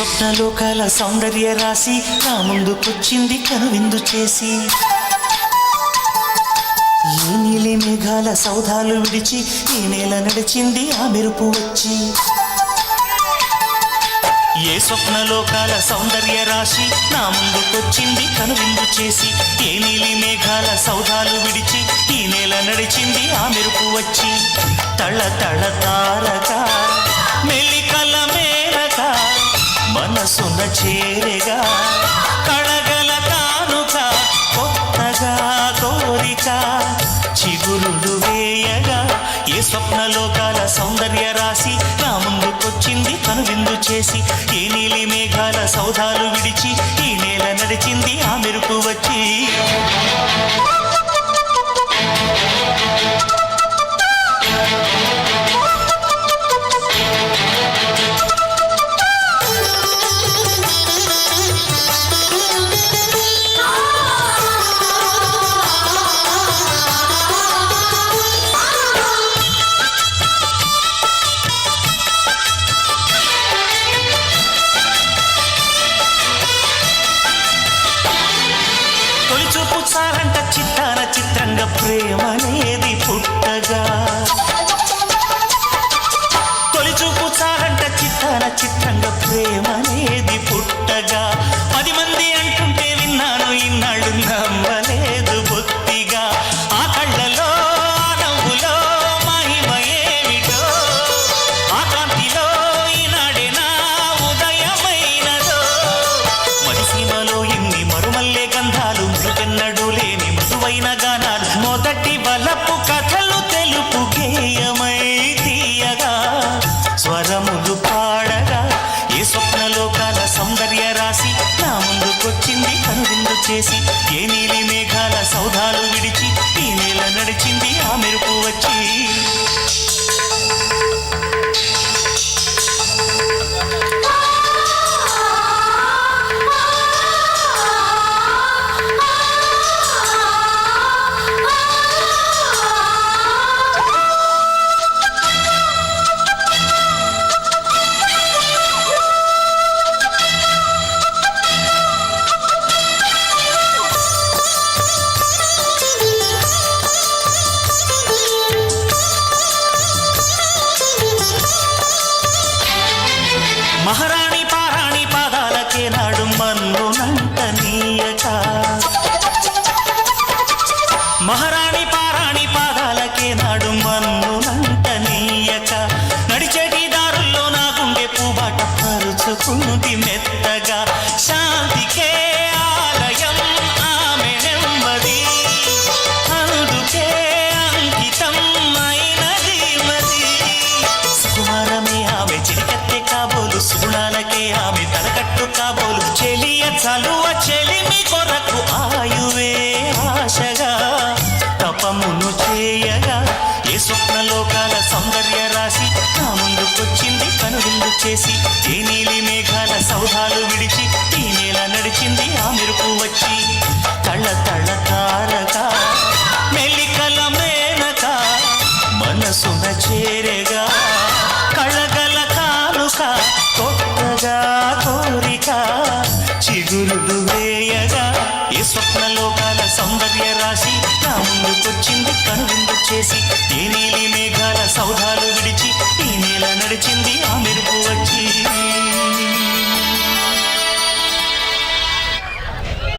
స్వప్నలోకాల సౌందర్య రాశి నా ముందుకొచ్చింది కనువిందు చేసి. ఈ నీలి మేఘాల సౌధాలు విడిచి ఈ నేల నడిచింది ఆ మెరుపు వచ్చి. ఏ స్వప్నలోకాల సౌందర్య రాశి నా ముందుకొచ్చింది కనువిందు చేసి. ఏ నీలి మేఘాల సౌధాలు విడిచి ఈ నేల నడిచింది ఆ మెరుపు వచ్చి. తళ తళ తారక చేరగా కడగల కానుక కొత్తగా కోరిక. చిగురులు వేయగా ఏ స్వప్నలోకాల సౌందర్య రాశి నా ముందుకొచ్చింది కనువిందు చేసి ఏ నీలి మేఘాల సౌధాలు విడిచి ఈ నేల నడిచింది ఆ మెరుపు వచ్చి. മല నడిచింది ఆ మెరుపు వచ్చి మహారాణి పారాణి పాదాలకే నాడు మన్ను నంటనీయక. మహారాణి పారాణి పాదాలకే నాడు మన్ను నంటనీయక. నడిచేటి దారుల్లో నా గుండె పూబాట పరుచుకుంది మెత్తగా. శాంతికే ఆలయం చేసి ఏ నీలి మేఘాల సౌధాలు విడిచి ఈ నేల నడిచింది ఆ మెరుపు వచ్చి. తళ్ళ తళ్ళ తారక మెల్లికల మేనక మనసున చేరేగా కళ్ళగల కానుక కొత్తగా కోరిక చిగురులు వేయగా ఏ స్వప్నలోకాల సౌందర్య రాశి నా ముందుకొచ్చింది కనువిందు చేసి ఏ నీలి మేఘాల సౌధాలు